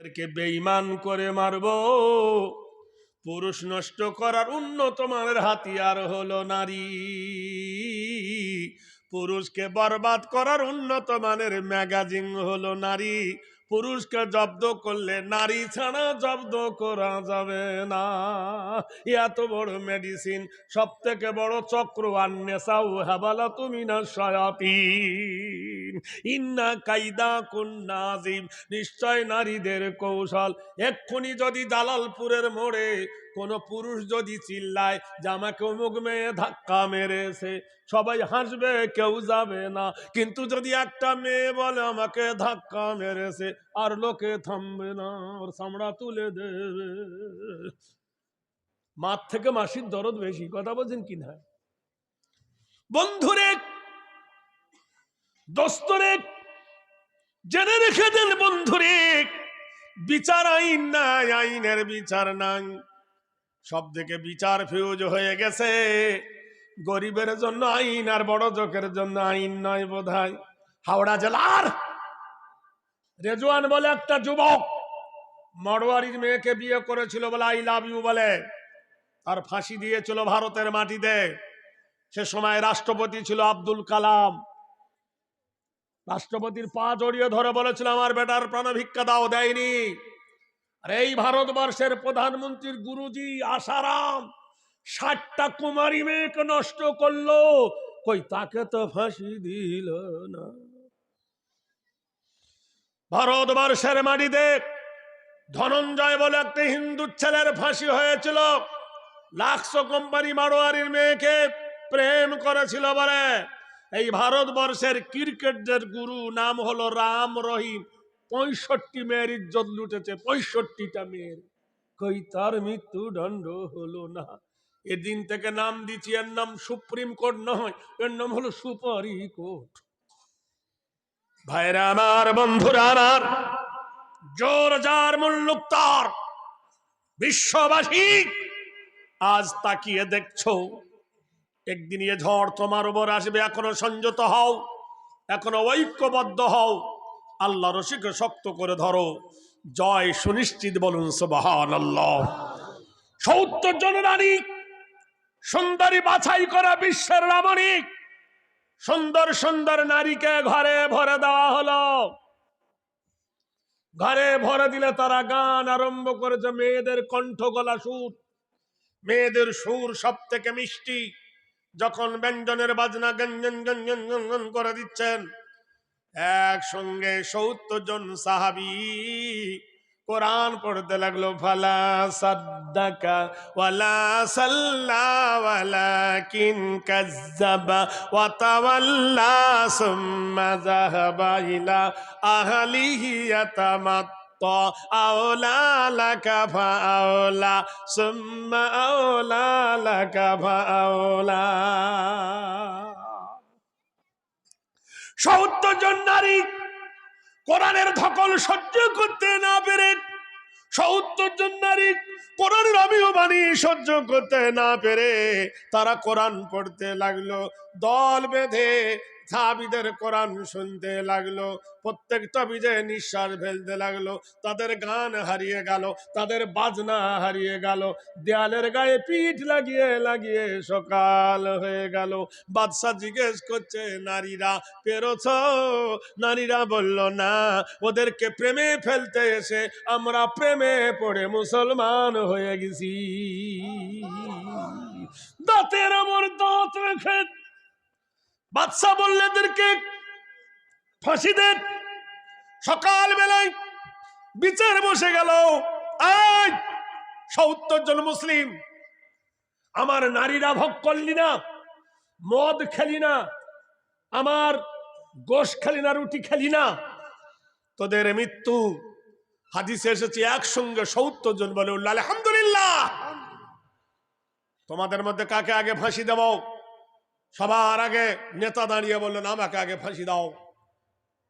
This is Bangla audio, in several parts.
এদেরকে বেঈমান করে মারব। পুরুষ নষ্ট করার উন্নত মানের হাতিয়ার হলো নারী। পুরুষকে বরবাদ করার উন্নত মানের ম্যাগাজিন হলো নারী। পুরুষকে জব্দ করলে নারী ছাড়া জব্দ করা যাবে না। এত বড় মেডিসিন সব থেকে বড় চক্র, আন্নেসাউ হাবালা তুমি না সয়াপি ইন্না কাইদা কুন্না আজিম, নিশ্চয় নারীদের কৌশল। এক্ষুনি যদি দালালপুরের মোড়ে কোন পুরুষ যদি চিল্লায় যে আমাকে অমুক মেয়ে ধাক্কা মেরেছে, সবাই হাসবে, কেউ যাবে না। কিন্তু যদি একটা মেয়ে বলে আমাকে ধাক্কা মেরেছে, আর লোকে থামবে না, ওর চামড়া তুলে দেবে। মার থেকে মাসির দরদ বেশি, কথা বলছেন কি না? বন্ধুরে, দোস্তরে, জেনে রেখে দেন বন্ধুরে, বিচার আইন নাই, আইনের বিচার নাই। সব থেকে বিচার ফিউজ হয়ে গেছে। গরিবের জন্য আইন আর বড় চোখের জন্য আইন নয় বোধ হাওড়া জেলার রেজওয়ান বলে একটা যুবক মরোয়ারির মেয়েকে বিয়ে করেছিল বলে আই লাভ ইউ বলে। আর ফাঁসি দিয়েছিল ভারতের মাটিতে। সে সময় রাষ্ট্রপতি ছিল আব্দুল কালাম। রাষ্ট্রপতির পা জড়িয়ে ধরে বলেছিল, আমার বেটার প্রাণভিক্ষা দাও, দেয়নি। আর এই ভারতবর্ষের প্রধানমন্ত্রীর গুরুজি আসারাম ষাটটা কুমারী মেয়েকে নষ্ট করল, কই তাকে তো ফাঁসি দিল না। ভারতবর্ষের মাটিতে ধনঞ্জয় বলে একটা হিন্দু ছেলের ফাঁসি হয়েছিল লাখশো কোম্পানি মারোয়ারির মেয়েকে প্রেম করেছিল বলে। এই ভারতবর্ষের ক্রিকেটের গুরু নাম হলো রাম রহিম। পঁয়ষট্টি মেয়ের ইজ্জত লুটেছে, পঁয়ষট্টিটা মেয়ের। কই তার মৃত্যু দণ্ড হলো না। এদিন থেকে নাম দিচ্ছি এর নাম সুপ্রিম কোর্ট নয়, এর নাম হলো সুপারি কোর্ট। ভাইরা আমার, বন্ধুরা আমার, জোর যার মুল্লুক তার। বিশ্ববাসী, আজ তাকিয়ে দেখছ, একদিন এ ঝড় তোমার উপর আসবে, এখনও সংযত হও, এখনও ঐক্যবদ্ধ হও। আল্লাহ রশিকে শক্ত করে ধরো। জয় সুনিশ্চিত বলুন সুবাহান আল্লাহ সত্তর জন নারী সুন্দরী বাছাই করা বিশ্বের রামণী সুন্দর সুন্দর নারীকে ঘরে ভরে দেওয়া হলো। ঘরে ভরে দিলে তারা গান আরম্ভ করেছে। মেয়েদের কণ্ঠ গলা সুর। মেয়েদের সুর সব থেকে মিষ্টি। যখন ব্যঞ্জনের বাজনা গঞ্জন গঞ্জন গঞ্জন করে দিচ্ছেন একসঙ্গে সত্তর জন সাহাবি কোরআন পড়তে লাগল, ফালা সাদ্দাকা, ওয়ালা সাল্লা ওয়ালা কিন কাজ্জাবা, ওয়া তাওয়াল্লা সুম্মা যাহাবা ইলা আহলিহি ইয়াতামাত্তা, আওলা লাকা ফাআওলা সুম্মা আওলা লাকা ফাআওলা সত্তর জন নারী কোরআনের ধকল সহ্য করতে না পেরে সত্তর জন নারী কোরআনের আমিও অভিমানী সহ্য করতে না পেরে তারা কোরআন পড়তে লাগল, দল বেঁধে সাহাবিদের কোরআন শুনতে লাগল প্রত্যেকটা বিজয়ে নিঃশ্বাস ফেলতে লাগল, তাদের গান হারিয়ে গেল, তাদের বাজনা হারিয়ে গেল, দেয়ালের গায়ে পিঠ লাগিয়ে লাগিয়ে সকাল হয়ে গেল। বাদশাহ জিজ্ঞেস করছে, নারীরা পেরোছ? নারীরা বলল, না, ওদেরকে প্রেমে ফেলতে এসে আমরা প্রেমে পড়ে মুসলমান হয়ে গেছি। দাঁতের আমার দাঁত রেখে বাদশাহ বললে, এদেরকে ফাঁসি দেন সকাল বেলায় বিচার বসে গেল। আজ সত্তর জন মুসলিম, আমার নারীরা ভোগ করলি না, মদ খেলি না, আমার গোশ খেলি না, রুটি খেলি না, তোদের মৃত্যু হাদিসে এসেছে, একসঙ্গে সত্তর জন বলে উল্লাহ, আলহামদুলিল্লাহ। তোমাদের মধ্যে কাকে আগে ফাঁসি দেব? সবার আগে নেতা দাঁড়িয়ে বললেন, আমাকে আগে ফাঁসি দাও।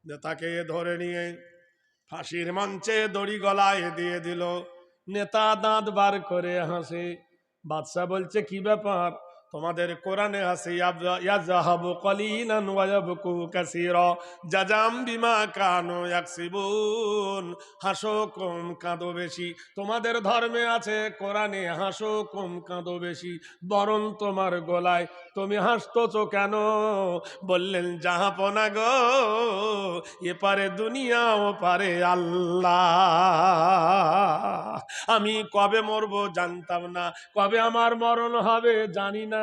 নেতাকে ধরে নিয়ে ফাঁসির মঞ্চে দড়ি গলায় দিয়ে দিল। নেতা দাঁত বার করে হাসে। বাদশাহ বলছে, কি ব্যাপার? তোমাদের কোরআনে আছে ইয়াজহাবু কলিলান ওয়া ইয়াবকু কাসীরা। জাজাম বিমা কানু ইয়াকসিবুন। হাসো কম, কাঁদো বেশি। তোমাদের ধর্মে আছে, কোরআনে হাসো কম, কাঁদো বেশি। বরং তোমার গলায়, তুমি হাসতেছো কেন? বললেন, জাহাপনা গো এপারে দুনিয়া, ও পারে আল্লাহ। আমি কবে মরবো জানতাম না, কবে আমার মরণ হবে জানি না।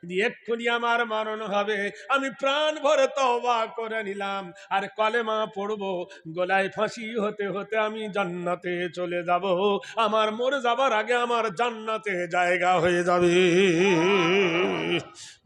কিন্তু এক্ষুনি আমার মরণ হবে। আমি প্রাণ ভরে তওবা করে নিলাম। আর কলেমা পড়ব, গলায় ফাঁসি হতে হতে আমি জান্নাতে চলে যাব। আমার মরে যাবার আগে আমার জান্নাতে জায়গা হয়ে যাবে।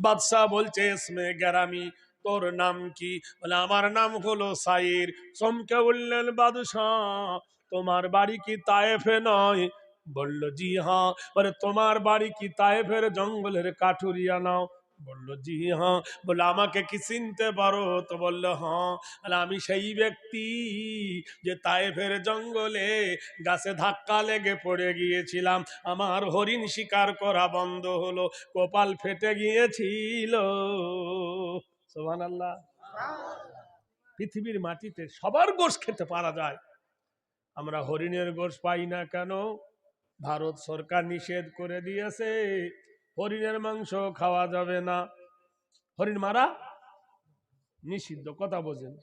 বাদশাহ বলছে, ইসমে গ্যারামি, তোর নাম কি? বলে, আমার নাম হলো সাইর। চমকে বললেন বাদশাহ, তোমার বাড়ি কি তায়েফে নয়? বলল, জি হ্যাঁ বলে, তোমার বাড়ি কি তায়েফের জঙ্গলের কাঠুরিয়া নাও? বলল, জি হ্যাঁ। বলে, আমাকে কি চিনতে পারো? তো বলল হ্যাঁ। আমি সেই ব্যক্তি যে তায়েফের জঙ্গলে গাছে ধাক্কা লেগে পড়ে গিয়েছিলাম। আমার হরিণ শিকার করা বন্ধ হলো, কপাল ফেটে গিয়েছিল। সোহান আল্লাহ পৃথিবীর মাটিতে সবার গোশ খেতে পারা যায়। আমরা হরিণের গোশ পাই না কেন? ভারত সরকার নিষেধ করে দিয়েছে, হরিণের মাংস খাওয়া যাবে না। হরিণ মারা? নিষিদ্ধ, কথা বোঝেন।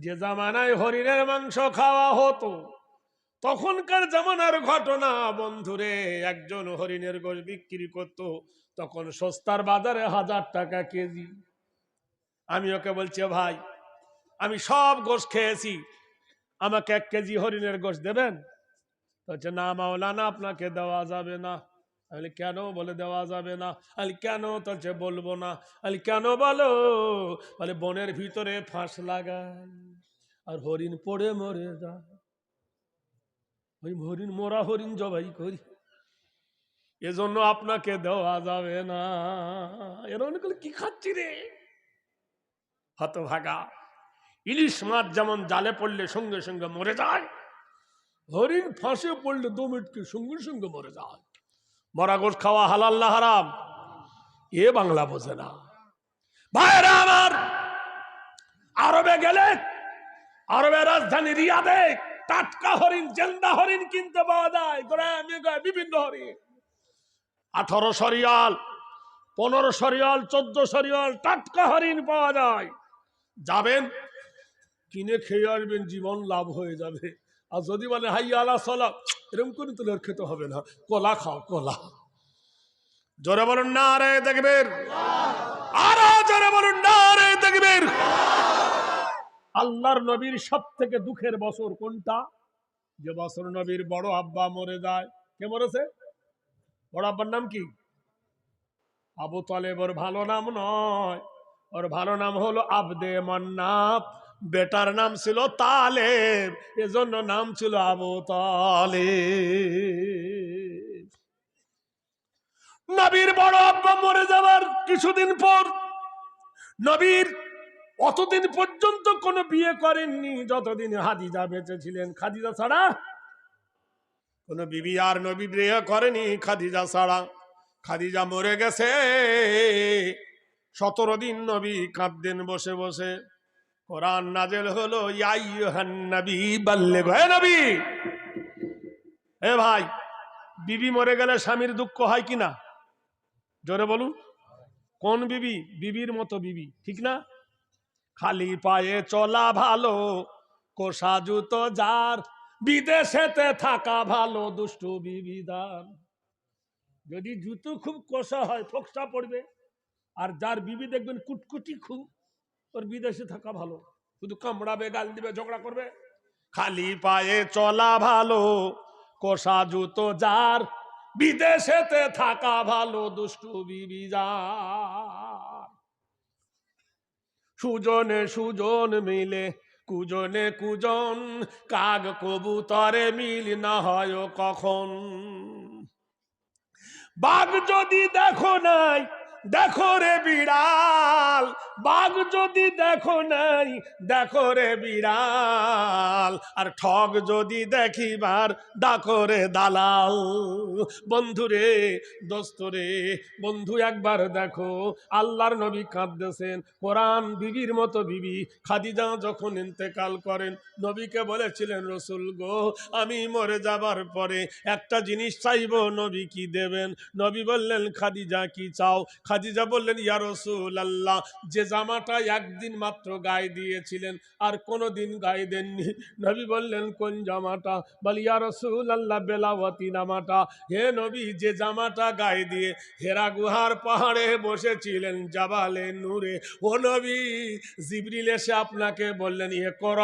যে জামানায় হরিণের মাংস খাওয়া হতো, তখনকার জামানার ঘটনা, বন্ধুরে, একজন হরিণের গোশ বিক্রি করত, তখন সস্তার বাজারে হাজার টাকা কেজি। আমি ওকে বলছি, ভাই, আমি সব গোশ খেয়েছি, আমাকে এক কেজি হরিণের গোশ দেবেন? বলছে না মাওলানা আপনাকে দেওয়া যাবে না। আমি কেন বলে দেওয়া যাবে না? আমি কেন বলছে বলব না? আমি কেন বলো? বলে, বনের ভিতরে ফাঁস লাগাই আর হরিণ পড়ে মরে যায়। ওই হরিণ, মোরা হরিণ জবাই করি। এজন্য আপনাকে দেওয়া যাবে না। এরকম করলে কি খাচ্ছি রে? হতভাগা। ইলিশ মাছ যেমন জালে পড়লে সঙ্গে সঙ্গে মরে যায় হরিণ ফাঁসে পড়লে দু মিনিটকে সঙ্গে সঙ্গে মরে যায়। মরা গোস খাওয়া হালাল না হারাম? এ বাংলা বোঝে না। ভাইরা আমার, আরবে গেলে আরবের রাজধানী রিয়াদে টাটকা হরিণ, জেন্দা হরিণ কিনতে পাওয়া যায়। বিভিন্ন হরিণ। আঠারো সরিয়াল পনেরো সরিয়াল চোদ্দ সরিয়াল টাটকা হরিণ পাওয়া যায়। যাবেন, কিনে খেয়ে আসবেন, জীবন লাভ হয়ে যাবে। আর যদি বলে হাই আলা সলা এরকম করে তো আর খেতে হবে না। কলা খাও, কলা। জোরে বলুন না আরে দেখবেন আরও জোরে বলুন না আরে দেখবেন আল্লাহর নবীর সব থেকে দুঃখের বছর কোনটা? যে বছর নবীর বড় আব্বা মরে যায়। কে মরেছে? বড় আব্বার নাম কি? আবু তালেব ওর ভালো নাম নয়। ওর ভালো নাম হলো আবদে মান্নাব। বেটার নাম ছিল তালেব, এজন্য নাম ছিল আবু তালেব। নবীর বড় আব্বা মরে যাবার কিছুদিন পর, নবীর অতদিন পর্যন্ত কোনো বিয়ে করেননি, যতদিন হাদিজা বেঁচে ছিলেন। খাদিজা ছাড়া কোনো বিবি আর নবী বিয়ে করেনি খাদিজা ছাড়া। খাদিজা মরে গেছে। সতেরো দিন নবী কাঁদতেন বসে বসে। কোরআন নাজেল হলো ইয়াইয়ুহান নবী বাল্লে গয়ে নবী! এ ভাই, বিবি মরে গেলে স্বামীর দুঃখ হয় কি না? জোরে বলুন। কোন বিবি? বিবির মতো বিবি, ঠিক না? খালি পায়ে চলা ভালো, কোষা জুতো যার, বিদেশেতে থাকা ভালো, দুষ্টু বিবিধান যদি জুতো খুব কষা হয়, ফোকসা পড়বে, আর যার বিবি দেখবেন কুটকুটি খুব ওর বিদেশে থাকা ভালো শুধু কামড়াবে গাল দিবে ঝগড়া করবে খালি পায়ে চলা ভালো কষা জুতো যার বিদেশেতে থাকা ভালো দুষ্টু বিবি সুজনে সুজন মিলে কুজনে কুজন কাগ কবুতরে মিল না হয় কখন বাঘ যদি দেখো নাই দেখো রে বিড়াল, বাঘ যদি দেখো নাই, দেখো রে বিড়াল। আর ঠগ যদি দেখিবার দেখো রে দালাল। বন্ধু রে, দোস্ত রে, বন্ধু একবার দেখো, আল্লাহর নবী কাঁদতেছেন। কোরআন বিবির মতো বিবি, খাদিজা যখন ইন্তেকাল করেন, নবীকে বলেছিলেন, রসুল গো, আমি মরে যাবার পরে একটা জিনিস চাইব, নবী কি দেবেন? নবী বললেন, খাদিজা কি চাও? খাদিজা বললেন, ইয়া রসুল আল্লাহ যে জামাটা একদিন মাত্র গায়ে দিয়েছিলেন আর কোনো দিন গায়ে দেননি। নবী বললেন, কোন জামাটা? বল, ইয়া রসুল আল্লাহ বেলাওয়াতি নামাটা হে নবী, যে জামাটা গায়ে দিয়ে হেরা গুহার পাহাড়ে বসেছিলেন জাবালে নূরে, ও নবী, জিবরিল এসে আপনাকে বললেন ইয়ে কর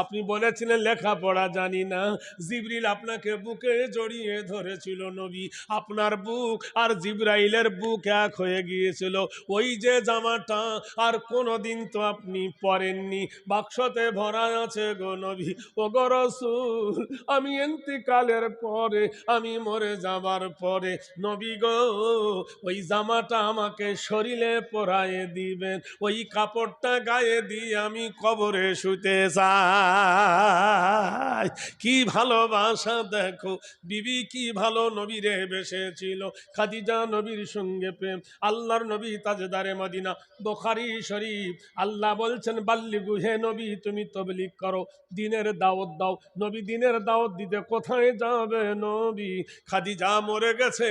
আপনি বলেছিলেন, লেখাপড়া জানি না। জিবরিল আপনাকে বুকে জড়িয়ে ধরেছিল নবী, আপনার বুক আর জিব্রাইলের বুক এক হয়ে গিয়েছিল। ওই যে জামাটা আর কোনোদিন তো আপনি পরেননি। বাক্সতে ভরা আছে গো নবী। ও গো রসুল, আমি এন্তিকালের পরে, আমি মরে যাবার পরে, নবী গো, ওই জামাটা আমাকে শরীরে পরায়ে দিবেন, ওই কাপড়টা গায়ে দিয়ে আমি কবরে শুতে চাই কি ভালোবাসা দেখো। বিবি কি ভালো নবীরে বেসেছিল। খাদিজা নবীর সঙ্গে প্রেম আল্লাহর নবী তাজদারে মদিনা, বোখারি শরীফ। আল্লাহ বলছেন বাল্লিগু হে নবী, তুমি তবলিক করো, দিনের দাওয়াত দাও। নবী দিনের দাওয়াত দিতে কোথায় যাবে নবী? খাদিজা মরে গেছে,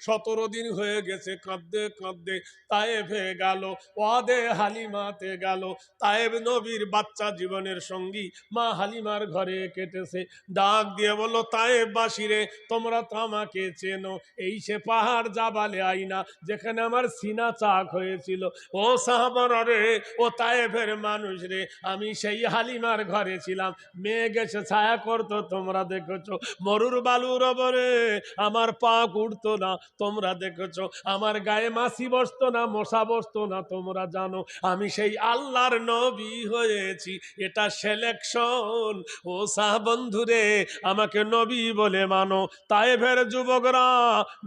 সতেরো দিন হয়ে গেছে, কাঁদতে কাঁদতে তায়েফে গেল, ওয়াদে হালিমাতে গেল। তায়েব নবীর বাচ্চা জীবনের সঙ্গী, মা হালিমার ঘরে কেটেছে। ডাক দিয়ে বলল, তায়েব বাসিরে, তোমরা তো আমাকে চেনো, এই সে পাহাড় জাবালে আইনা যেখানে আমার সিনা চাক হয়েছিল। ও সাহাবার রে ও তায়েফের মানুষ রে, আমি সেই হালিমার ঘরে ছিলাম। মেয়ে গেছে ছায়া করতো, তোমরা দেখেছ। মরুর বালুর ওপরে আমার পা উঠতো না, তোমরা দেখেছ। আমার গায়ে মাছি বসতো না, মশা বসতো না, তোমরা জানো। আমি সেই আল্লাহর নবী হয়েছি, এটা সিলেকশন ও সাহ বন্ধুরে আমাকে নবী বলে মানো। তাইফের যুবকরা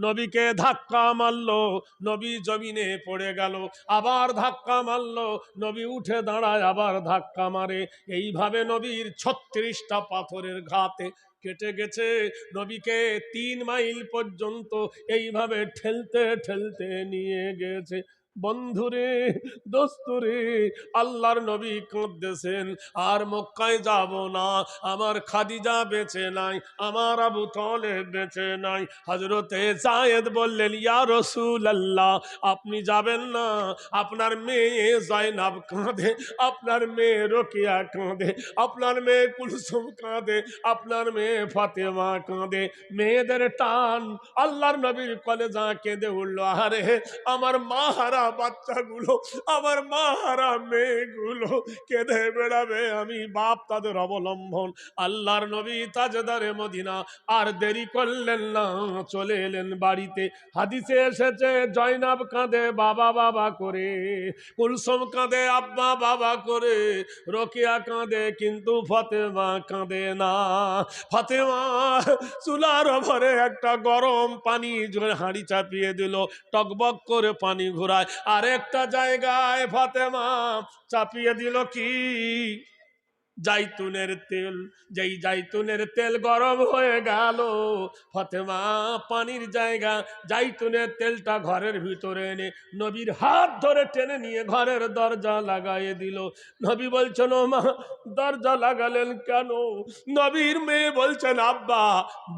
নবীকে ধাক্কা মারলো নবী জমিনে পড়ে গেল। আবার ধাক্কা মারলো। নবী উঠে দাঁড়ায়, আবার ধাক্কা মারে। এইভাবে নবীর ছত্রিশটা পাথরের ঘাতে কেটে গেছে। নবীকে তিন মাইল পর্যন্ত এইভাবে ঠেলতে ঠেলতে নিয়ে গেছে। বন্ধুরে, দোস্তরে, আল্লাহর নবী কাঁদতেছেন, আর মক্কায় যাব না, আমার খাদিজা বেঁচে নাই, আমার আবু তলে বেঁচে নাই। হজরতে জায়েদ বললেন, ইয়া রসুল আল্লাহ আপনি যাবেন না, আপনার মেয়ে জয়নাব কাঁদে, আপনার মেয়ে রোকিয়া কাঁদে, আপনার মেয়ে কুলসুম কাঁদে, আপনার মেয়ে ফাতেমা কাঁদে। মেয়েদের টান, আল্লাহর নবীর কলেজা কেঁদে উঠল আরে আমার মাহারা বাচ্চাগুলো, আমার মাহারা মেয়েগুলো কেঁদে বেড়াবে। আমি বাপ তাদের অবলম্বন। আল্লাহর নবী তাজদারে মদিনা, আর দেরি করলেন না, চলে এলেন বাড়িতে। হাদিসে এসেছে, জয়নাব কাঁদে বাবা বাবা করে, কুলসম কাঁদে আব্বা বাবা করে, রোকিয়া কাঁদে কিন্তু ফতেমা কাঁদে না। ফাতেমা চুলার ভরে একটা গরম পানি জোরে হাঁড়ি চাপিয়ে দিল, টকবক করে পানি ঘোরায়। আর একটা জায়গায় ফাতেমা চাপিয়ে দিল কি? জাইতুনের তেল, যেই জাইতুনের তেল গরম হয়ে গেল, ফতেমা পানির জায়গা জাইতুনের তেলটা ঘরের ভিতরে এনে নবীর হাত ধরে টেনে নিয়ে ঘরের দরজা লাগাইয়ে দিল। নবী বলছেন, ও মা, দরজা লাগালেন কেন? নবীর মেয়ে বলছেন, আব্বা,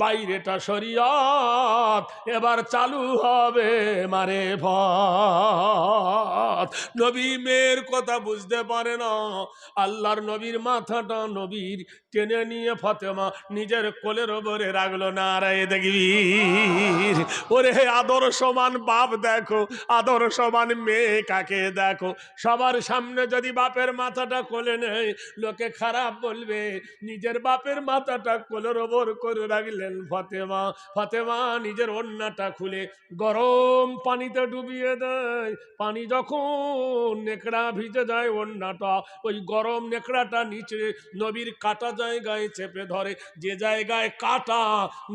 বাইরেটা শরিয়ত, এবার চালু হবে মারে ভাত। নবী মেয়ের কথা বুঝতে পারে না। আল্লাহর নবীর মাথাটা নবীর টেনে নিয়ে ফতেমা নিজের কোলের ওপরে রাখল না রায় দেখবি ওরে আদর সমান বাপ, দেখো আদর সমান মেয়ে কাকে দেখো? সবার সামনে যদি বাপের মাথাটা কোলে নেয়, লোকে খারাপ বলবে, নিজের বাপের মাথাটা কোলের ওপর করে রাখলেন ফতেমা। ফতেমা নিজের ওন্নাটা খুলে গরম পানিতে ডুবিয়ে দেয়। পানি যখন নেকড়া ভিজে যায়, ওন্নাটা, ওই গরম নেকড়াটা নিচে নবীর কাটা জায়গায় চেপে ধরে। যে জায়গায় কাটা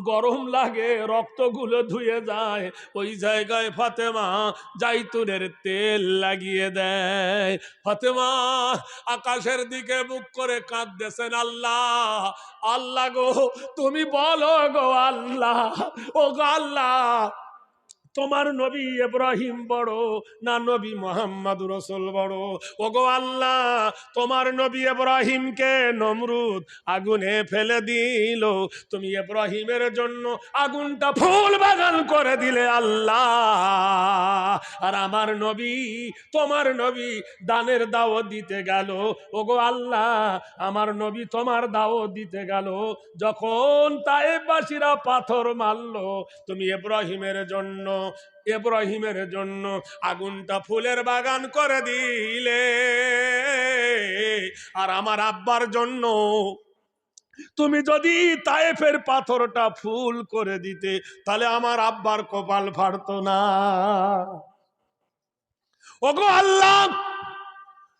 গরম লাগে, রক্তগুলো ধুয়ে যায়, ওই জায়গায় ফাতেমা জাইতুনের তেল লাগিয়ে দেয়। ফাতেমা আকাশের দিকে মুখ করে কাঁদতেছেন, আল্লাহ আল্লাহ গো, তুমি বলো গো আল্লাহ ও গো আল্লাহ তোমার নবী ইব্রাহিম বড় না নবী মোহাম্মদ রসুল বড়? ও গো আল্লাহ, তোমার নবী ইব্রাহিমকে নমরুদ আগুনে ফেলে দিল। তুমি ইব্রাহিমের জন্য আগুনটা ফুল বাগান করে দিলে আল্লাহ। আর আমার নবী, তোমার নবী দানের দাওয়াত দিতে গেল। ও গো আল্লাহ, আমার নবী তোমার দাওয়াত দিতে গেল। যখন তাইবাসীরা পাথর মারলো, তুমি ইব্রাহিমের জন্য ইব্রাহিমের জন্য আগুনটা ফুলের বাগান করে দিলে। আর আমার আব্বার জন্য তুমি যদি তায়েফের পাথরটা ফুল করে দিতে, তাহলে আমার আব্বার কপাল ফাড়তো না। ওগো আল্লাহ,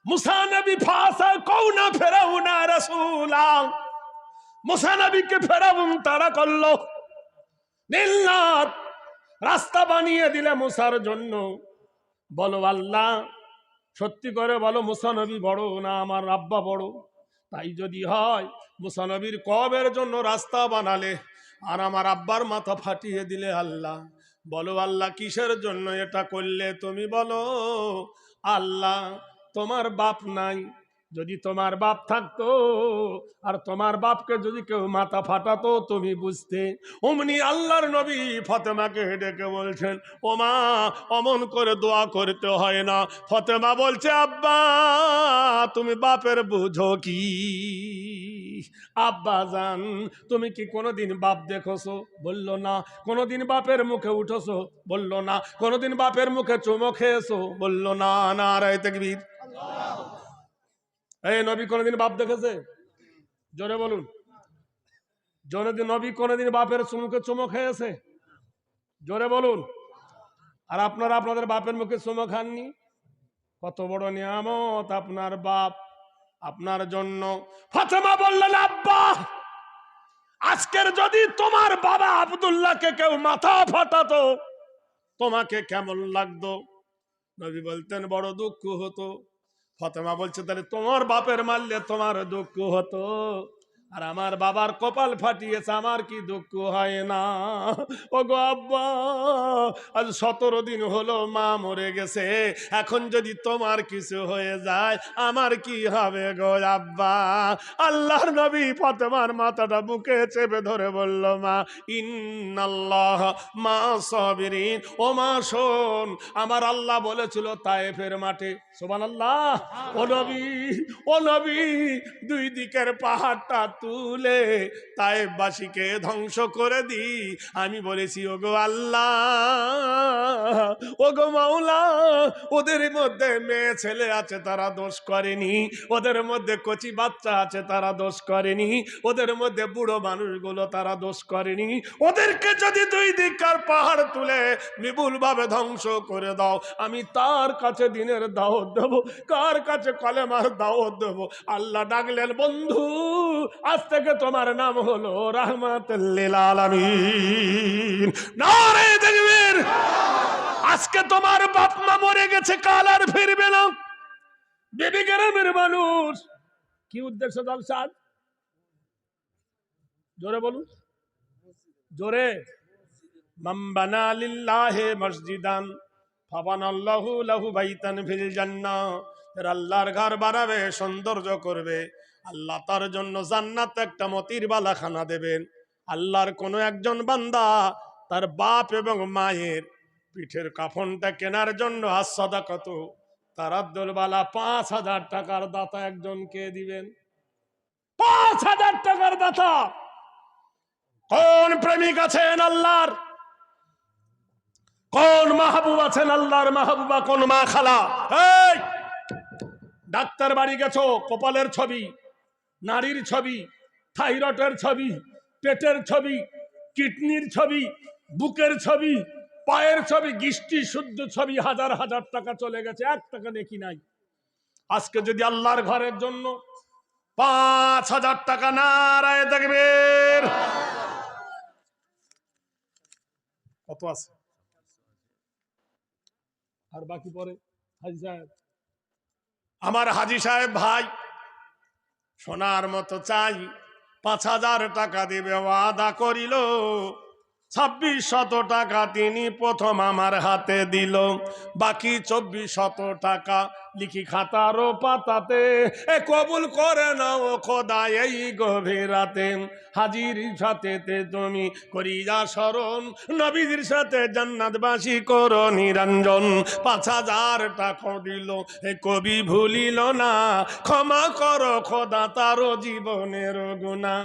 মুসা নবী ফাসা কৌনা ফেরাউনা রাসূলা। মুসা নবীকে ফেরাউন তারা করল। নীলনাথ রাস্তা বানিয়ে দিলে মুসার জন্য। বলো আল্লাহ, সত্যি করে বলো মুসানবী বড় না আমার আব্বা বড়? তাই যদি হয় মুসানবীর কবের জন্য রাস্তা বানালে? আর আমার আব্বার মাথা ফাটিয়ে দিলে আল্লাহ। বলো আল্লাহ, কিসের জন্য এটা করলে তুমি বলো? আল্লাহ, তোমার বাপ নাই যদি তোমার বাপ থাকতো, আর তোমার বাপকে যদি কেউ মাথা ফাটাতো, তুমি বুঝতে। অমনি আল্লাহর নবী ফতেমাকে ডেকে বলছেন, ও মা, অমন করে দোয়া করতে হয় না। ফতেমা বলছে, আব্বা, তুমি বাপের বুঝো কি? আব্বা জান, তুমি কি কোনোদিন বাপ দেখোছো? বলল না। কোনোদিন বাপের মুখে উঠোছো? বলল না। কোনোদিন বাপের মুখে চুমো খেয়েছো? বলল না। না রায় তেকবীর। এই নবী কোনোদিন বাপ দেখেছে? জোরে বলুন। জোরে নবী কোনোদিন বাপের চুমুকে চুমো খেয়েছে? জোরে বলুন। আর আপনারা আপনাদের বাপের মুখে চুমো খাননি? কত বড় নিয়ামত আপনার বাপ। আপনার জন্য। ফাতেমা বললেন, আব্বা, আজকের যদি তোমার বাবা আব্দুল্লাহকে কেউ মাথা ফাটাতো, তোমাকে কেমন লাগতো? নবী বলতেন, বড় দুঃখ হতো। ফতেমা বলছে তাহলে তোমার বাপের মারলে তোমার দুঃখ হতো। আর আমার বাবার কপাল ফাটিয়েছে, আমার কি দুঃখ হয় না? ও গো আব্বা, আজ সতেরো দিন হলো মা মরে গেছে, এখন যদি তোমার কিছু হয়ে যায়, আমার কি হবে গো আব্বা? আল্লাহর নবী ফতেমার মাথাটা বুকে চেপে ধরে বলল, মা, ইন্নাল্লাহ মা সবিরিন, ও মা শোন, আমার আল্লাহ বলেছিল তায়েফের মাঠে। সোবান আল্লাহ ও নবী ও নবী, দুই দিকের পাহাড়টা তুলে তায়েফবাসীকে ধ্বংস করে দি আমি বলেছি, ওগো আল্লাহ, ওগো মাওলা, ওদের মধ্যে মেয়ে ছেলে আছে তারা দোষ করেনি। ওদের মধ্যে কচি বাচ্চা আছে তারা দোষ করেনি। ওদের মধ্যে বুড়ো মানুষগুলো তারা দোষ করেনি। ওদেরকে যদি দুই দিককার পাহাড় তুলে বিপুল ভাবে ধ্বংস করে দাও, আমি তার কাছে দিনের দাওয়াত দেব, কার কাছে কলেমার দাওয়াত দেব? আল্লাহ ডাকলেন, বন্ধু আজ থেকে তোমার নাম হলো দেখবেন, আজকে তোমার বাপ মা মরে গেছে, কাল আর ফিরবে না। বেবি গ্রামের মানুষ, কি উদ্দেশ্য দল জলসাদ জোরে বলুন। জোরে। মসজিদান আল্লাহর ঘর বানাবে, সৌন্দর্য করবে। আল্লাহ তার জন্য জান্নাত একটা মতির বালাখানা দেবেন। আল্লাহর কোনো একজন বান্দা তার বাপ এবং মায়ের পিঠের কাফনটা কেনার জন্য আসাদা কত তার আব্দুল বালা পাঁচ হাজার টাকার দাতা একজনকে দিবেন। পাঁচ হাজার টাকার দাতা! কোন প্রেমিক আছেন আল্লাহর? কোন মাহবুব আছেন আল্লাহর মাহবুবা? কোন মা খালা? ডাক্তার বাড়ি গেছো, কপালের ছবি। নারীর ছবি, থাইরয়েডের ছবি, পেটের ছবি, কিডনির ছবি, বুকের ছবি, পায়ের ছবি গিষ্টি শুদ্ধ ছবি, হাজার হাজার টাকা চলে গেছে, এক টাকা দেখি নাই। আজকে যদি আল্লাহর ঘরের জন্য পাঁচ হাজার টাকা নারায় দেখবেন। কত আছে? আর বাকি পরে? হাজি সাহেব। আমার হাজি সাহেব ভাই সোনার মতো চাই পাঁচ হাজার টাকা দিবে ওয়াদা করিল। ছাব্বিশ শত টাকা তিনি প্রথম আমার হাতে দিল। বাকি চব্বিশ শত টাকা লিখি খাতারও পাতাতে। এ কবুল করে নাও খোদা এই গভীর রাতে। হাজির সাথে তুমি করিয়া স্মরণ। নবীদের সাথে জান্নাতবাসী করো নিরঞ্জন। পাঁচ হাজার টাকা দিল। এ কবি ভুলিল না। ক্ষমা করো খোদা তারও জীবনের গুণা।